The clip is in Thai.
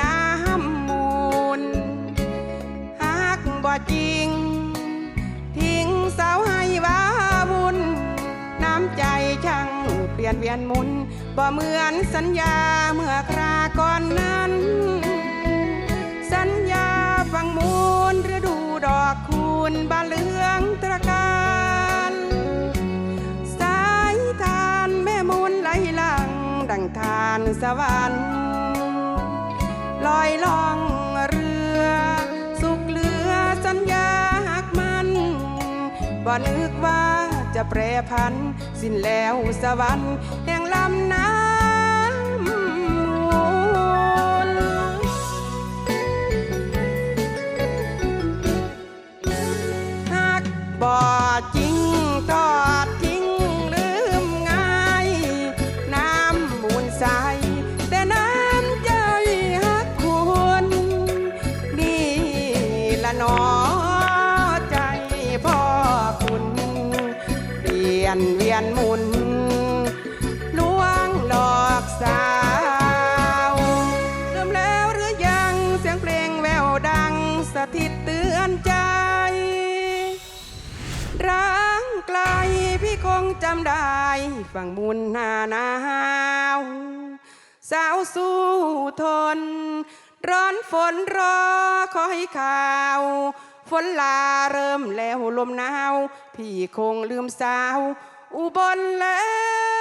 น้ำมูลหากบ่จริง ทิ้งสาวให้ว้าบุญน้ำใจช่างเปลี่ยนเวียนมุนบ่เหมือนสัญญาเมื่อคราก่อนนั้น สัญญาฟังมูลฤดูดอกคูณบาเหลืองตรการสายทานแม่มูลไหลหลังดังทานสวรรค์ ยล่องเรือ สุขเหลือสัญญาหักมันบ่นึกว่าจะแปรพัน สิ้นแล้วสวรรค์แห่งลำน้ำมูลหากบ่ ละหนอใจพ่อคุณเปลี่ยนเวียนหมุนลวงหลอกสาวลืมแล้วหรือยังเสียงเพลงแววดังสถิตเตือนใจร้างไกลพี่คงจำได้ฝั่งมุนหาหนาว สาวสู้ทน ร้อนฝนรอคอยข่าว ฝนลาเริ่มแล้วลมหนาว พี่คงลืมสาว อุบลแล้ว